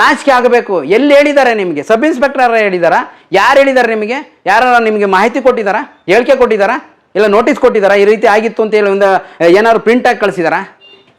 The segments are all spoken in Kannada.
ನಾಚಿಕೆ ಆಗಬೇಕು. ಎಲ್ಲಿ ಹೇಳಿದ್ದಾರೆ ನಿಮಗೆ? ಸಬ್ ಇನ್ಸ್ಪೆಕ್ಟರ್ ಹೇಳಿದಾರಾ? ಯಾರು ಹೇಳಿದ್ದಾರೆ ನಿಮಗೆ? ಯಾರು ನಿಮಗೆ ಮಾಹಿತಿ ಕೊಟ್ಟಿದ್ದಾರಾ ಹೇಳಿಕೆ ಕೊಟ್ಟಿದ್ದಾರಾ ಇಲ್ಲ ನೋಟಿಸ್ ಕೊಟ್ಟಿದ್ದಾರಾ ಈ ರೀತಿ ಆಗಿತ್ತು ಅಂತ ಹೇಳಿ ಒಂದು, ಏನಾದ್ರು ಪ್ರಿಂಟ್ ಆಗಿ ಕಳಿಸಿದಾರಾ?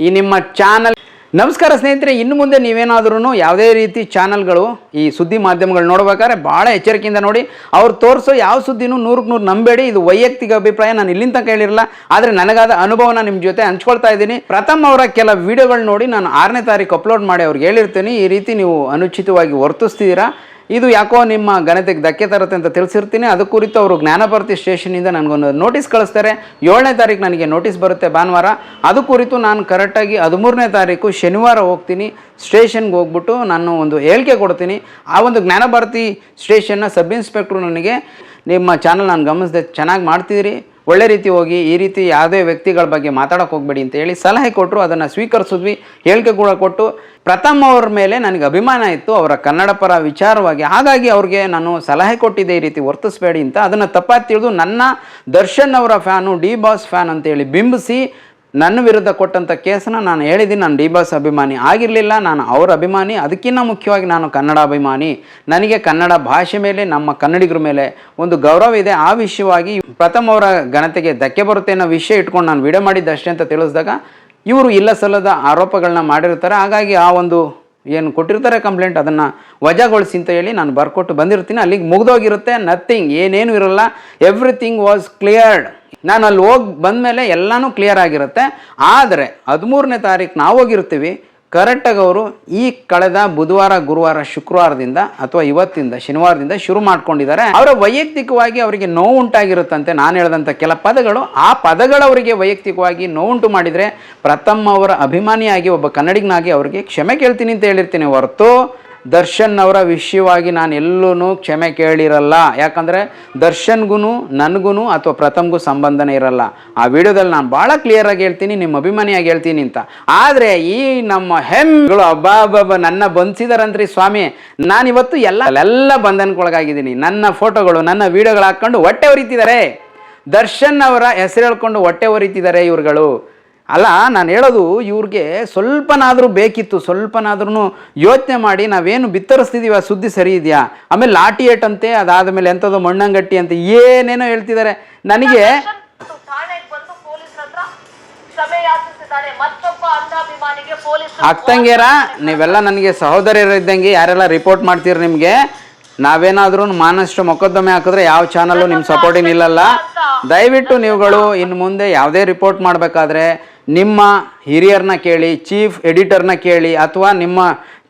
ಈ ನಿಮ್ಮ ಚಾನಲ್ ನಮಸ್ಕಾರ ಸ್ನೇಹಿತರೆ, ಇನ್ನು ಮುಂದೆ ನೀವೇನಾದ್ರೂ ಯಾವುದೇ ರೀತಿ ಚಾನಲ್ಗಳು, ಈ ಸುದ್ದಿ ಮಾಧ್ಯಮಗಳು ನೋಡ್ಬೇಕಾದ್ರೆ ಭಾಳ ಎಚ್ಚರಿಕೆಯಿಂದ ನೋಡಿ, ಅವ್ರು ತೋರಿಸೋ ಯಾವ ಸುದ್ದಿನೂ ನೂರಕ್ಕೆ ನೂರು ನಂಬೇಡಿ, ಇದು ವೈಯಕ್ತಿಕ ಅಭಿಪ್ರಾಯ, ನಾನು ಇಲ್ಲಿಂದ ಕೇಳಿರಲ್ಲ ಆದರೆ ನನಗಾದ ಅನುಭವನ ನಿಮ್ಮ ಜೊತೆ ಹಂಚ್ಕೊಳ್ತಾ ಇದ್ದೀನಿ. ಪ್ರಥಮ್ ಅವರ ಕೆಲ ವಿಡಿಯೋಗಳು ನೋಡಿ ನಾನು ಆರನೇ ತಾರೀಕು ಅಪ್ಲೋಡ್ ಮಾಡಿ ಅವ್ರಿಗೆ ಹೇಳಿರ್ತೀನಿ, ಈ ರೀತಿ ನೀವು ಅನುಚಿತವಾಗಿ ವರ್ತಿಸ್ತಿದ್ದೀರಾ ಇದು ಯಾಕೋ ನಿಮ್ಮ ಗಣಿತಕ್ಕೆ ಧಕ್ಕೆ ತರುತ್ತೆ ಅಂತ ತಿಳಿಸಿರ್ತೀನಿ. ಅದು ಕುರಿತು ಅವರು ಜ್ಞಾನಭಾರತಿ ಸ್ಟೇಷನಿಂದ ನನಗೊಂದು ನೋಟಿಸ್ ಕಳಿಸ್ತಾರೆ. ಏಳನೇ ತಾರೀಕು ನನಗೆ ನೋಟಿಸ್ ಬರುತ್ತೆ ಭಾನುವಾರ. ಅದು ಕುರಿತು ನಾನು ಕರೆಕ್ಟಾಗಿ ಹದಿಮೂರನೇ ತಾರೀಕು ಶನಿವಾರ ಹೋಗ್ತೀನಿ. ಸ್ಟೇಷನ್ಗೆ ಹೋಗ್ಬಿಟ್ಟು ನಾನು ಒಂದು ಹೇಳಿಕೆ ಕೊಡ್ತೀನಿ. ಆ ಒಂದು ಜ್ಞಾನಭಾರತಿ ಸ್ಟೇಷನ್ನ ಸಬ್ ಇನ್ಸ್ಪೆಕ್ಟ್ರು ನನಗೆ, ನಿಮ್ಮ ಚಾನಲ್ ನಾನು ಗಮನಿಸಿದೆ, ಚೆನ್ನಾಗಿ ಮಾಡ್ತಿದ್ದೀರಿ. ಒಳ್ಳೆ ರೀತಿ ಹೋಗಿ ಈ ರೀತಿ ಯಾವುದೇ ವ್ಯಕ್ತಿಗಳ ಬಗ್ಗೆ ಮಾತಾಡೋಕೆ ಹೋಗಬೇಡಿ ಅಂತ ಹೇಳಿ ಸಲಹೆ ಕೊಟ್ಟರು, ಅದನ್ನು ಸ್ವೀಕರಿಸಿದ್ವಿ, ಹೇಳಿಕೆ ಕೂಡ ಕೊಟ್ಟು. ಪ್ರಥಮ್ ಅವ್ರ ಮೇಲೆ ನನಗೆ ಅಭಿಮಾನ ಇತ್ತು, ಅವರ ಕನ್ನಡ ಪರ ವಿಚಾರವಾಗಿ. ಹಾಗಾಗಿ ಅವ್ರಿಗೆ ನಾನು ಸಲಹೆ ಕೊಟ್ಟಿದ್ದೆ ಈ ರೀತಿ ವರ್ತಿಸಬೇಡಿ ಅಂತ. ಅದನ್ನು ತಪ್ಪಾಗಿ ತಿಳಿದು ನನ್ನ ದರ್ಶನ್ ಅವರ ಫ್ಯಾನು, ಡಿ ಬಾಸ್ ಫ್ಯಾನ್ ಅಂತೇಳಿ ಬಿಂಬಿಸಿ ನನ್ನ ವಿರುದ್ಧ ಕೊಟ್ಟಂಥ ಕೇಸನ್ನ ನಾನು ಹೇಳಿದ್ದೀನಿ. ನಾನು ಡಿ ಬಾಸ್ ಅಭಿಮಾನಿ ಆಗಿರಲಿಲ್ಲ. ನಾನು ಅವ್ರ ಅಭಿಮಾನಿ. ಅದಕ್ಕಿಂತ ಮುಖ್ಯವಾಗಿ ನಾನು ಕನ್ನಡ ಅಭಿಮಾನಿ. ನನಗೆ ಕನ್ನಡ ಭಾಷೆ ಮೇಲೆ, ನಮ್ಮ ಕನ್ನಡಿಗರ ಮೇಲೆ ಒಂದು ಗೌರವ ಇದೆ. ಆ ವಿಷಯವಾಗಿ ಪ್ರಥಮ ಅವರ ಘನತೆಗೆ ಧಕ್ಕೆ ಬರುತ್ತೆ ಅನ್ನೋ ವಿಷಯ ಇಟ್ಕೊಂಡು ನಾನು ವಿಡಿಯೋ ಮಾಡಿದ್ದಷ್ಟೇ ಅಂತ ತಿಳಿಸಿದಾಗ ಇವರು ಇಲ್ಲ ಸಲ್ಲದ ಆರೋಪಗಳನ್ನ ಮಾಡಿರ್ತಾರೆ. ಹಾಗಾಗಿ ಆ ಒಂದು ಏನು ಕೊಟ್ಟಿರ್ತಾರೆ ಕಂಪ್ಲೇಂಟ್ ಅದನ್ನು ವಜಾಗೊಳಿಸಿ ಅಂತ ಹೇಳಿ ನಾನು ಬರ್ಕೊಟ್ಟು ಬಂದಿರ್ತೀನಿ. ಅಲ್ಲಿಗೆ ಮುಗ್ದೋಗಿರುತ್ತೆ. ನಥಿಂಗ್ ಏನೇನು ಇರಲ್ಲ. ಎವ್ರಿಥಿಂಗ್ ವಾಸ್ ಕ್ಲಿಯರ್ಡ್ ನಾನು ಅಲ್ಲಿ ಹೋಗಿ ಬಂದಮೇಲೆ ಎಲ್ಲನೂ ಕ್ಲಿಯರ್ ಆಗಿರುತ್ತೆ. ಆದರೆ ಹದಿಮೂರನೇ ತಾರೀಕು ನಾವು ಹೋಗಿರ್ತೀವಿ, ಕರೆಕ್ಟಾಗಿ ಅವರು ಈ ಕಳೆದ ಬುಧವಾರ, ಗುರುವಾರ, ಶುಕ್ರವಾರದಿಂದ ಅಥವಾ ಇವತ್ತಿಂದ, ಶನಿವಾರದಿಂದ ಶುರು ಮಾಡ್ಕೊಂಡಿದ್ದಾರೆ. ಅವರ ವೈಯಕ್ತಿಕವಾಗಿ ಅವರಿಗೆ ನೋವು ಉಂಟಾಗಿರುತ್ತಂತೆ ನಾನು ಹೇಳಿದಂಥ ಕೆಲ ಪದಗಳು. ಆ ಪದಗಳು ಅವರಿಗೆ ವೈಯಕ್ತಿಕವಾಗಿ ನೋವುಂಟು ಮಾಡಿದರೆ ಪ್ರಥಮ್ ಅವರ ಅಭಿಮಾನಿಯಾಗಿ ಒಬ್ಬ ಕನ್ನಡಿಗನಾಗಿ ಅವರಿಗೆ ಕ್ಷಮೆ ಕೇಳ್ತೀನಿ ಅಂತ ಹೇಳಿರ್ತೀನಿ ಹೊರತು ದರ್ಶನ್ ಅವರ ವಿಷಯವಾಗಿ ನಾನು ಎಲ್ಲೂ ಕ್ಷಮೆ ಕೇಳಿರಲ್ಲ. ಯಾಕಂದರೆ ದರ್ಶನ್ಗೂ ನನಗೂ ಅಥವಾ ಪ್ರಥಮ್ಗೂ ಸಂಬಂಧನೇ ಇರಲ್ಲ. ಆ ವಿಡಿಯೋದಲ್ಲಿ ನಾನು ಭಾಳ ಕ್ಲಿಯರಾಗಿ ಹೇಳ್ತೀನಿ, ನಿಮ್ಮ ಅಭಿಮಾನಿಯಾಗಿ ಹೇಳ್ತೀನಿ ಅಂತ. ಆದರೆ ಈ ನಮ್ಮ ಹೆಮ್ಗಳು ಅಬ್ಬಾ ನನ್ನ ಬಂಧಿಸಿದಾರಂತ್ರಿ ಸ್ವಾಮಿ. ನಾನಿವತ್ತು ಎಲ್ಲ ಎಲ್ಲ ಬಂಧನಕ್ಕೊಳಗಾಗಿದ್ದೀನಿ. ನನ್ನ ಫೋಟೋಗಳು, ನನ್ನ ವಿಡಿಯೋಗಳು ಹಾಕ್ಕೊಂಡು ಹೊಟ್ಟೆ ಹೊರಿತಿದ್ದಾರೆ ದರ್ಶನ್ ಅವರ ಹೆಸರು ಹೇಳ್ಕೊಂಡು ಹೊಟ್ಟೆ ಹೊರಿತಿದ್ದಾರೆ ಇವ್ರುಗಳು. ಅಲ್ಲ ನಾನು ಹೇಳೋದು ಇವ್ರಿಗೆ ಸ್ವಲ್ಪನಾದರೂ ಬೇಕಿತ್ತು ಸ್ವಲ್ಪನಾದ್ರೂ ಯೋಚನೆ ಮಾಡಿ ನಾವೇನು ಬಿತ್ತರಿಸ್ತಿದ್ದೀವಿ ಆ ಸುದ್ದಿ ಸರಿ ಇದೆಯಾ? ಆಮೇಲೆ ಲಾಟಿ ಏಟ್ ಅಂತೆ ಅದಾದಮೇಲೆ ಎಂಥದ್ದು ಮಣ್ಣಂಗಟ್ಟಿ ಅಂತ ಏನೇನೋ ಹೇಳ್ತಿದ್ದಾರೆ ನನಗೆ ಅಕ್ಕಂಗೇರ ನೀವೆಲ್ಲ ನನಗೆ ಸಹೋದರಿಯರಿದ್ದಂಗೆ ಯಾರೆಲ್ಲ ರಿಪೋರ್ಟ್ ಮಾಡ್ತೀರಿ ನಿಮಗೆ? ನಾವೇನಾದ್ರೂ ಮಾನಷ್ಟು ಮೊಕದ್ದಮೆ ಹಾಕಿದ್ರೆ ಯಾವ ಚಾನಲ್ಲು ನಿಮ್ಮ ಸಪೋರ್ಟಿಂಗ್ ಇಲ್ಲಲ್ಲ? ದಯವಿಟ್ಟು ನೀವುಗಳು ಇನ್ನು ಮುಂದೆ ಯಾವುದೇ ರಿಪೋರ್ಟ್ ಮಾಡಬೇಕಾದ್ರೆ ನಿಮ್ಮ ಹಿರಿಯರನ್ನ ಕೇಳಿ ಚೀಫ್ ಎಡಿಟರ್ನ ಕೇಳಿ ಅಥವಾ ನಿಮ್ಮ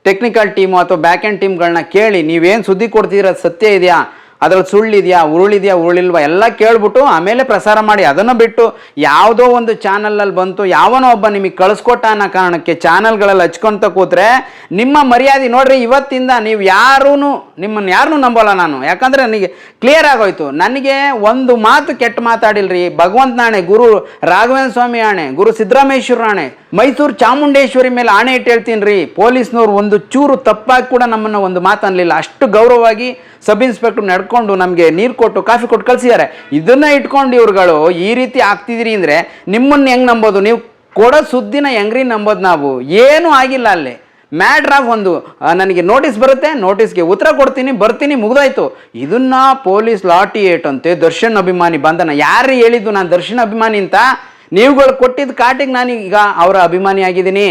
ಟೆಕ್ನಿಕಲ್ ಟೀಮು ಅಥವಾ ಬ್ಯಾಕ್ ಎಂಡ್ ಟೀಮ್ಗಳನ್ನ ಕೇಳಿ ನೀವೇನು ಸುದ್ದಿ ಕೊಡ್ತೀರ ಸತ್ಯ ಇದೆಯಾ? ಅದ್ರಲ್ಲಿ ಸುಳ್ಳಿದೆಯಾ, ಉರುಳಿದೆಯಾ, ಉರುಳಿಲ್ವಾ ಎಲ್ಲ ಕೇಳ್ಬಿಟ್ಟು ಆಮೇಲೆ ಪ್ರಸಾರ ಮಾಡಿ ಅದನ್ನು ಬಿಟ್ಟು ಯಾವುದೋ ಒಂದು ಚಾನಲಲ್ಲಿ ಬಂತು, ಯಾವನೋ ಒಬ್ಬ ನಿಮಗೆ ಕಳಿಸ್ಕೊಟ್ಟ ಅನ್ನೋ ಕಾರಣಕ್ಕೆ ಚಾನಲ್ಗಳಲ್ಲಿ ಹಚ್ಕೊಂತ ಕೂತ್ರೆ ನಿಮ್ಮ ಮರ್ಯಾದೆ ನೋಡ್ರಿ, ಇವತ್ತಿಂದ ನೀವು ಯಾರೂ ನಿಮ್ಮನ್ನು ಯಾರನ್ನೂ ನಂಬೋಲ್ಲ ನಾನು. ಯಾಕಂದರೆ ನನಗೆ ಕ್ಲಿಯರ್ ಆಗೋಯ್ತು. ನನಗೆ ಒಂದು ಮಾತು ಕೆಟ್ಟ ಮಾತಾಡಿಲ್ರಿ. ಭಗವಂತ ನಾಣೆ, ಗುರು ರಾಘವೇಂದ್ರ ಸ್ವಾಮಿ ಆಣೆ, ಗುರು ಸಿದ್ದರಾಮೇಶ್ವರ ಆಣೆ, ಮೈಸೂರು ಚಾಮುಂಡೇಶ್ವರಿ ಮೇಲೆ ಆಣೆ ಇಟ್ಟು ಹೇಳ್ತೀನಿ ಪೊಲೀಸ್ನವ್ರು ಒಂದು ಚೂರು ತಪ್ಪಾಗಿ ಕೂಡ ನಮ್ಮನ್ನು ಒಂದು ಮಾತು ಅಷ್ಟು ಗೌರವವಾಗಿ ಸಬ್ ಇನ್ಸ್ಪೆಕ್ಟರ್ ನಡ್ಕೊಂಡು ನಮಗೆ ನೀರು ಕೊಟ್ಟು ಕಾಫಿ ಕೊಟ್ಟು ಕಳಿಸಿದ್ದಾರೆ. ಇದನ್ನು ಇಟ್ಕೊಂಡು ಇವ್ರುಗಳು ಈ ರೀತಿ ಆಗ್ತಿದ್ದೀರಿ ಅಂದರೆ ನಿಮ್ಮನ್ನು ಹೆಂಗೆ ನಂಬೋದು? ನೀವು ಕೊಡೋ ಸುದ್ದಿನ ಹೆಂಗ್ರಿ ನಂಬೋದು ನಾವು? ಏನೂ ಆಗಿಲ್ಲ ಅಲ್ಲಿ. ಮ್ಯಾಟ್ರ್ ಆಫ್ ಒಂದು ನನಗೆ ನೋಟಿಸ್ ಬರುತ್ತೆ, ನೋಟಿಸ್ಗೆ ಉತ್ತರ ಕೊಡ್ತೀನಿ, ಬರ್ತೀನಿ, ಮುಗ್ದಾಯ್ತು. ಇದನ್ನ ಪೊಲೀಸ್ ಲಾಟಿ ಏಟ್ ಅಂತೆ ದರ್ಶನ್ ಅಭಿಮಾನಿ ಬಂಧನ. ಯಾರು ಹೇಳಿದ್ದು ನಾನು ದರ್ಶನ್ ಅಭಿಮಾನಿ ಅಂತ? ನೀವುಗಳು ಕೊಟ್ಟಿದ್ದ ಕಾಟಿಗೆ ಈಗ ಅವರ ಅಭಿಮಾನಿ ಆಗಿದ್ದೀನಿ.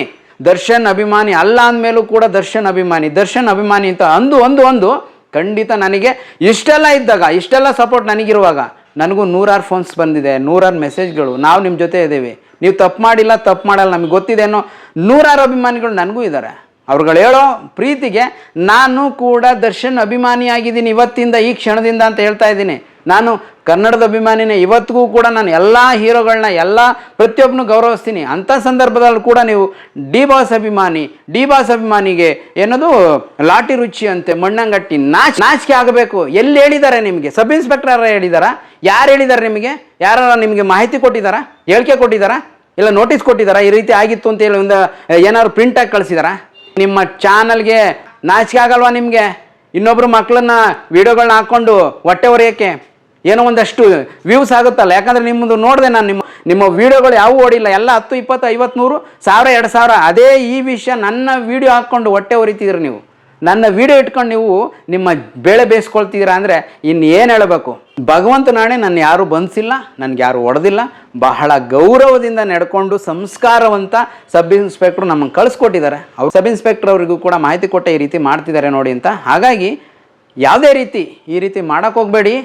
ದರ್ಶನ್ ಅಭಿಮಾನಿ ಅಲ್ಲ ಅಂದಮೇಲೂ ಕೂಡ ದರ್ಶನ್ ಅಭಿಮಾನಿ. ದರ್ಶನ್ ಅಭಿಮಾನಿ ಅಂತ ಅಂದು ಒಂದು ಒಂದು ಖಂಡಿತ ನನಗೆ ಇಷ್ಟೆಲ್ಲ ಇದ್ದಾಗ, ಇಷ್ಟೆಲ್ಲ ಸಪೋರ್ಟ್ ನನಗಿರುವಾಗ ನನಗೂ ನೂರಾರು ಫೋನ್ಸ್ ಬಂದಿದೆ, ನೂರಾರು ಮೆಸೇಜ್ಗಳು ನಾವು ನಿಮ್ಮ ಜೊತೆ ಇದ್ದೀವಿ. ನೀವು ತಪ್ಪು ಮಾಡಿಲ್ಲ, ತಪ್ಪು ಮಾಡಲ್ಲ, ನಮಗೆ ಗೊತ್ತಿದೆ ಅನ್ನೋ ನೂರಾರು ಅಭಿಮಾನಿಗಳು ನನಗೂ ಇದ್ದಾರೆ. ಅವ್ರುಗಳು ಹೇಳೋ ಪ್ರೀತಿಗೆ ನಾನು ಕೂಡ ದರ್ಶನ್ ಅಭಿಮಾನಿಯಾಗಿದ್ದೀನಿ ಇವತ್ತಿಂದ, ಈ ಕ್ಷಣದಿಂದ ಅಂತ ಹೇಳ್ತಾ ಇದ್ದೀನಿ. ನಾನು ಕನ್ನಡದ ಅಭಿಮಾನಿನೇ, ಇವತ್ತಿಗೂ ಕೂಡ ನಾನು ಎಲ್ಲ ಹೀರೋಗಳನ್ನ ಎಲ್ಲ ಪ್ರತಿಯೊಬ್ಬನು ಗೌರವಿಸ್ತೀನಿ. ಅಂಥ ಸಂದರ್ಭದಲ್ಲಿ ಕೂಡ ನೀವು ಡಿ ಬಾಸ್ ಅಭಿಮಾನಿ, ಡಿ ಬಾಸ್ ಅಭಿಮಾನಿಗೆ ಏನದು, ಲಾಟಿ ರುಚಿ ಅಂತೆ ಮಣ್ಣಂಗಟ್ಟಿ ನಾಚ್, ನಾಚಿಕೆ ಆಗಬೇಕು. ಎಲ್ಲಿ ಹೇಳಿದ್ದಾರೆ ನಿಮಗೆ? ಸಬ್ ಇನ್ಸ್ಪೆಕ್ಟರ್ ಹೇಳಿದಾರಾ? ಯಾರು ಹೇಳಿದ್ದಾರೆ ನಿಮಗೆ? ಯಾರು ನಿಮಗೆ ಮಾಹಿತಿ ಕೊಟ್ಟಿದ್ದಾರಾ ಹೇಳಿಕೆ ಕೊಟ್ಟಿದ್ದಾರಾ ಇಲ್ಲ ನೋಟಿಸ್ ಕೊಟ್ಟಿದ್ದಾರಾ ಈ ರೀತಿ ಆಗಿತ್ತು ಅಂತ ಹೇಳಿ ಒಂದು, ಏನಾದ್ರು ಪ್ರಿಂಟಾಗಿ ಕಳಿಸಿದಾರ ಕಳಿಸಿದಾರಾ? ನಿಮ್ಮ ಚಾನಲ್ಗೆ ನಾಚಿಕೆ ಆಗಲ್ವಾ ನಿಮಗೆ? ಇನ್ನೊಬ್ಬರು ಮಕ್ಕಳನ್ನ ವೀಡಿಯೋಗಳನ್ನ ಹಾಕ್ಕೊಂಡು ಹೊಟ್ಟೆ ಹೊರೆಯೋಕ್ಕೆ? ಏನೋ ಒಂದಷ್ಟು ವ್ಯೂಸ್ ಆಗುತ್ತಲ್ಲ? ಯಾಕಂದ್ರೆ ನಿಮ್ಮದು ನೋಡಿದೆ ನಾನು ನಿಮ್ಮ ನಿಮ್ಮ ವೀಡಿಯೋಗಳು ಯಾವೂ ಓಡಿಲ್ಲ. ಎಲ್ಲ ಹತ್ತು, ಇಪ್ಪತ್ತು ಐವತ್ತು ನೂರು ಸಾವಿರ, ಎರಡು ಸಾವಿರ. ಅದೇ ಈ ವಿಷಯ ನನ್ನ ವೀಡಿಯೋ ಹಾಕ್ಕೊಂಡು ಹೊಟ್ಟೆ ಹೊರಿತಿದ್ರಿ ನೀವು. ನನ್ನ ವಿಡಿಯೋ ಇಟ್ಕೊಂಡು ನೀವು ನಿಮ್ಮ ಬೇಳೆ ಬೇಯಿಸ್ಕೊಳ್ತಿದ್ದೀರಾ ಅಂದರೆ ಇನ್ನು ಏನು ಹೇಳಬೇಕು? ಭಗವಂತ ನಾಣೆ ನನ್ನ ಯಾರೂ ಬಂಧಿಸಿಲ್ಲ ನನಗೆ ಯಾರೂ ಹೊಡೆದಿಲ್ಲ ಬಹಳ ಗೌರವದಿಂದ ನಡ್ಕೊಂಡು ಸಂಸ್ಕಾರವಂತ ಸಬ್ ಇನ್ಸ್ಪೆಕ್ಟ್ರು ನಮ್ಮನ್ನು ಕಳಿಸ್ಕೊಟ್ಟಿದ್ದಾರೆ. ಅವ್ರು ಸಬ್ ಇನ್ಸ್ಪೆಕ್ಟರ್ ಅವರಿಗೂ ಕೂಡ ಮಾಹಿತಿ ಕೊಟ್ಟೆ ಈ ರೀತಿ ಮಾಡ್ತಿದ್ದಾರೆ ನೋಡಿ ಅಂತ. ಹಾಗಾಗಿ ಯಾವುದೇ ರೀತಿ ಈ ರೀತಿ ಹೋಗಬೇಡಿ.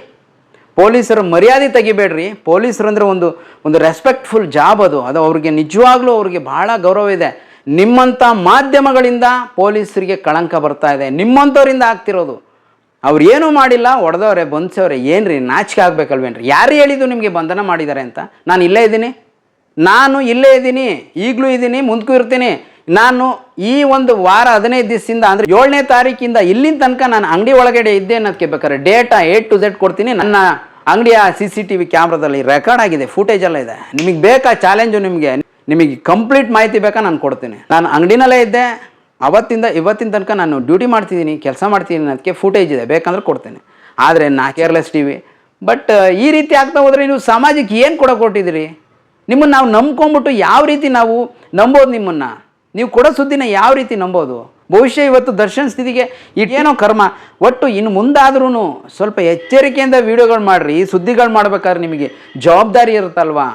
ಪೊಲೀಸರು ಮರ್ಯಾದೆ ತೆಗಿಬೇಡ್ರಿ. ಪೊಲೀಸರು ಅಂದರೆ ಒಂದು ಒಂದು ರೆಸ್ಪೆಕ್ಟ್ಫುಲ್ ಜಾಬ್ ಅದು. ಅದು ಅವ್ರಿಗೆ ನಿಜವಾಗ್ಲೂ ಅವ್ರಿಗೆ ಬಹಳ ಗೌರವ ಇದೆ. ನಿಮ್ಮಂಥ ಮಾಧ್ಯಮಗಳಿಂದ ಪೊಲೀಸರಿಗೆ ಕಳಂಕ ಬರ್ತಾ ಇದೆ. ನಿಮ್ಮಂಥವ್ರಿಂದ ಆಗ್ತಿರೋದು. ಅವ್ರು ಏನೂ ಮಾಡಿಲ್ಲ ಹೊಡೆದವ್ರೆ ಬಂದ್ಸವ್ರೆ ರೀ ನಾಚಿಕೆ ಆಗ್ಬೇಕಲ್ವೇನ್ರಿ? ಯಾರು ಹೇಳಿದ್ದು ನಿಮಗೆ ಬಂಧನ ಮಾಡಿದ್ದಾರೆ ಅಂತ? ನಾನು ಇಲ್ಲೇ ಇದ್ದೀನಿ. ನಾನು ಇಲ್ಲೇ ಇದ್ದೀನಿ. ಈಗಲೂ ಇದ್ದೀನಿ ಮುಂದಕ್ಕೂ ಇರ್ತೀನಿ. ನಾನು ಈ ಒಂದು ವಾರ ಹದಿನೈದು ದಿವಸದಿಂದ ಅಂದರೆ ಏಳನೇ ತಾರೀಕಿಂದ ಇಲ್ಲಿನ ತನಕ ನಾನು ಅಂಗಡಿ ಒಳಗಡೆ ಇದ್ದೆ ಅನ್ನೋದಕ್ಕೆ ಬೇಕಾದ್ರೆ ಡೇಟಾ ಎ ಟು ಝೆಡ್ ಕೊಡ್ತೀನಿ. ನನ್ನ ಅಂಗಡಿಯ ಸಿ ಸಿ ಟಿ ವಿ ಕ್ಯಾಮ್ರಾದಲ್ಲಿ ರೆಕಾರ್ಡ್ ಆಗಿದೆ ಫುಟೇಜ್ ಎಲ್ಲ ಇದೆ. ನಿಮಗೆ ಬೇಕಾ ಚಾಲೆಂಜು ನಿಮಗೆ? ನಿಮಗೆ ಕಂಪ್ಲೀಟ್ ಮಾಹಿತಿ ಬೇಕಾ ನಾನು ಕೊಡ್ತೀನಿ. ನಾನು ಅಂಗಡಿನಲ್ಲೇ ಇದ್ದೆ, ಅವತ್ತಿಂದ ಇವತ್ತಿನ ತನಕ ನಾನು ಡ್ಯೂಟಿ ಮಾಡ್ತಿದ್ದೀನಿ, ಕೆಲಸ ಮಾಡ್ತಿದ್ದೀನಿ ಅದಕ್ಕೆ ಫುಟೇಜ್ ಇದೆ, ಬೇಕಂದ್ರೆ ಕೊಡ್ತೇನೆ. ಆದರೆ ನಾ ಕೇರ್ಲೆಸ್ ಟಿ ವಿ ಬಟ್ ಈ ರೀತಿ ಆಗ್ತಾ ಹೋದರೆ ನೀವು ಸಮಾಜಕ್ಕೆ ಏನು ಕೊಡೋ ಕೊಟ್ಟಿದ್ದೀರಿ? ನಿಮ್ಮನ್ನು ನಾವು ನಂಬ್ಕೊಂಬಿಟ್ಟು ಯಾವ ರೀತಿ ನಾವು ನಂಬೋದು ನಿಮ್ಮನ್ನು? ನೀವು ಕೊಡೋ ಸುದ್ದಿನ ಯಾವ ರೀತಿ ನಂಬೋದು? ಬಹುಶಃ ಇವತ್ತು ದರ್ಶನ್ ಸ್ಥಿತಿಗೆ ಏನೋ ಕರ್ಮ. ಒಟ್ಟು ಇನ್ನು ಮುಂದಾದ್ರೂ ಸ್ವಲ್ಪ ಎಚ್ಚರಿಕೆಯಿಂದ ವೀಡಿಯೋಗಳು ಮಾಡಿರಿ. ಸುದ್ದಿಗಳು ಮಾಡ್ಬೇಕಾದ್ರೆ ನಿಮಗೆ ಜವಾಬ್ದಾರಿ ಇರುತ್ತಲ್ವಾ?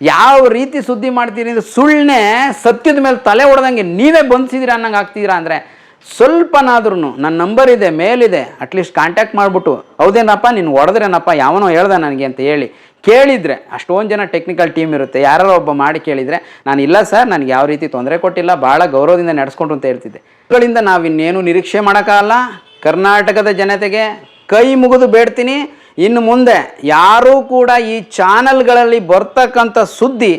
ಯಾವ ರೀತಿ ಸುದ್ದಿ ಮಾಡ್ತೀರಿ ಅಂದರೆ ಸುಳ್ಳೆ ಸತ್ಯದ ಮೇಲೆ ತಲೆ ಹೊಡೆದಂಗೆ ನೀವೇ ಬಂದಿಸಿದ್ದೀರಾ ಅನ್ನಂಗೆ ಆಗ್ತಿದ್ದೀರಾ ಅಂದರೆ ಸ್ವಲ್ಪನಾದ್ರೂ ನನ್ನ ನಂಬರ್ ಇದೆ ಮೇಲಿದೆ ಅಟ್ಲೀಸ್ಟ್ ಕಾಂಟ್ಯಾಕ್ಟ್ ಮಾಡಿಬಿಟ್ಟು, ಹೌದೇನಪ್ಪ, ನೀನು ಹೊಡೆದ್ರೇನಪ್ಪ, ಯಾವನೋ ಹೇಳ್ದೆ ನನಗೆ ಅಂತ ಹೇಳಿ ಕೇಳಿದರೆ, ಅಷ್ಟೊಂದು ಜನ ಟೆಕ್ನಿಕಲ್ ಟೀಮ್ ಇರುತ್ತೆ. ಯಾರೋ ಒಬ್ಬ ಮಾಡಿ ಕೇಳಿದರೆ, ನಾನು ಇಲ್ಲ ಸರ್ ನನಗೆ ಯಾವ ರೀತಿ ತೊಂದರೆ ಕೊಟ್ಟಿಲ್ಲ ಭಾಳ ಗೌರವದಿಂದ ನಡೆಸ್ಕೊಂಡು ಅಂತ ಹೇಳ್ತಿದ್ದೆ. ಇವುಗಳಿಂದ ನಾವು ಇನ್ನೇನು ನಿರೀಕ್ಷೆ ಮಾಡೋಕ್ಕಾಗಲ್ಲ. ಕರ್ನಾಟಕದ ಜನತೆಗೆ ಕೈ ಮುಗಿದು ಬೇಡ್ತೀನಿ. ಇನ್ನು ಮುಂದೆ ಯಾರೂ ಕೂಡ ಈ ಚಾನಲ್ಗಳಲ್ಲಿ ಬರ್ತಕ್ಕಂಥ ಸುದ್ದಿ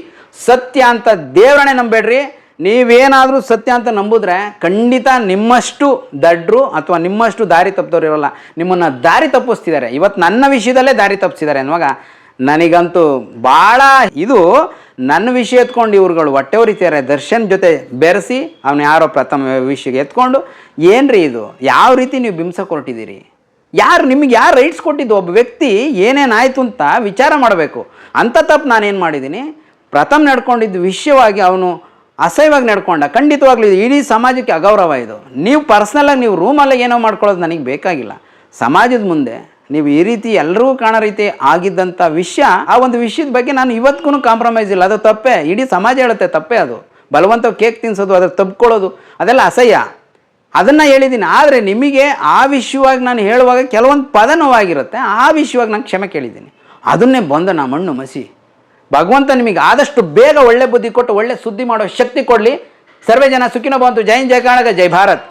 ಸತ್ಯ ಅಂತ ದೇವರನ್ನೇ ನಂಬೇಡ್ರಿ. ನೀವೇನಾದರೂ ಸತ್ಯ ಅಂತ ನಂಬಿದ್ರೆ ಖಂಡಿತ ನಿಮ್ಮಷ್ಟು ದಡ್ರು ಅಥವಾ ನಿಮ್ಮಷ್ಟು ದಾರಿ ತಪ್ಪಿದವ್ರು ಇರೋಲ್ಲ. ನಿಮ್ಮನ್ನು ದಾರಿ ತಪ್ಪಿಸ್ತಿದ್ದಾರೆ. ಇವತ್ತು ನನ್ನ ವಿಷಯದಲ್ಲೇ ದಾರಿ ತಪ್ಪಿಸಿದ್ದಾರೆ ಅನ್ನುವಾಗ ನನಗಂತೂ ಭಾಳ ಇದು ನನ್ನ ವಿಷಯ ಎತ್ಕೊಂಡು ಇವ್ರುಗಳು ಹೊಟ್ಟೆ ಉರಿತಾರೆ ದರ್ಶನ್ ಜೊತೆ ಬೆರೆಸಿ ಅವನು ಯಾರೋ ಪ್ರಥಮ ವಿಷಯಕ್ಕೆ ಎತ್ಕೊಂಡು, ಏನ್ರಿ ಇದು? ಯಾವ ರೀತಿ ನೀವು ಬಿಂಬಿಸ ಹೊರಟಿದ್ದೀರಿ? ಯಾರು ನಿಮಗೆ ಯಾರು ರೈಟ್ಸ್ ಕೊಟ್ಟಿದ್ದು? ಒಬ್ಬ ವ್ಯಕ್ತಿ ಏನೇನಾಯಿತು ಅಂತ ವಿಚಾರ ಮಾಡಬೇಕು. ಅಂಥ ತಪ್ಪು ನಾನೇನು ಮಾಡಿದ್ದೀನಿ ಪ್ರಥಮ ನಡ್ಕೊಂಡಿದ್ದು ವಿಷಯವಾಗಿ ಅವನು ಅಸಹ್ಯವಾಗಿ ನಡ್ಕೊಂಡ. ಖಂಡಿತವಾಗ್ಲೂ ಇದು ಇಡೀ ಸಮಾಜಕ್ಕೆ ಅಗೌರವ ಇದು. ನೀವು ಪರ್ಸ್ನಲಾಗಿ ನೀವು ರೂಮಲ್ಲಿ ಏನೋ ಮಾಡ್ಕೊಳ್ಳೋದು ನನಗೆ ಬೇಕಾಗಿಲ್ಲ. ಸಮಾಜದ ಮುಂದೆ ನೀವು ಈ ರೀತಿ ಎಲ್ಲರಿಗೂ ಕಾಣೋ ರೀತಿ ಆಗಿದ್ದಂಥ ವಿಷಯ, ಆ ಒಂದು ವಿಷಯದ ಬಗ್ಗೆ ನಾನು ಇವತ್ತಿಗೂ ಕಾಂಪ್ರಮೈಸ್ ಇಲ್ಲ. ಅದು ತಪ್ಪೇ. ಇಡೀ ಸಮಾಜ ಹೇಳುತ್ತೆ, ತಪ್ಪೇ ಅದು. ಬಲವಂತ ಕೇಕ್ ತಿನ್ಸೋದು, ಅದ್ರ ತಪ್ಕೊಳ್ಳೋದು ಅದೆಲ್ಲ ಅಸಹ್ಯ. ಅದನ್ನು ಹೇಳಿದ್ದೀನಿ. ಆದರೆ ನಿಮಗೆ ಆ ವಿಷಯವಾಗಿ ನಾನು ಹೇಳುವಾಗ ಕೆಲವೊಂದು ಪದನವಾಗಿರುತ್ತೆ ಆ ವಿಷಯವಾಗಿ ನಾನು ಕ್ಷಮೆ ಕೇಳಿದ್ದೀನಿ. ಅದನ್ನೇ ಬಂದ ನಾ ಮಣ್ಣು ಮಸಿ. ಭಗವಂತ ನಿಮಗೆ ಆದಷ್ಟು ಬೇಗ ಒಳ್ಳೆ ಬುದ್ಧಿ ಕೊಟ್ಟು ಒಳ್ಳೆ ಸುದ್ದಿ ಮಾಡೋ ಶಕ್ತಿ ಕೊಡಲಿ. ಸರ್ವೇ ಜನ ಸುಖಿನೋ ಬಂತು ಜೈನ್ ಜಯಕಾಣಕ ಕರ್ನಾಟಕ ಜೈ ಭಾರತ್.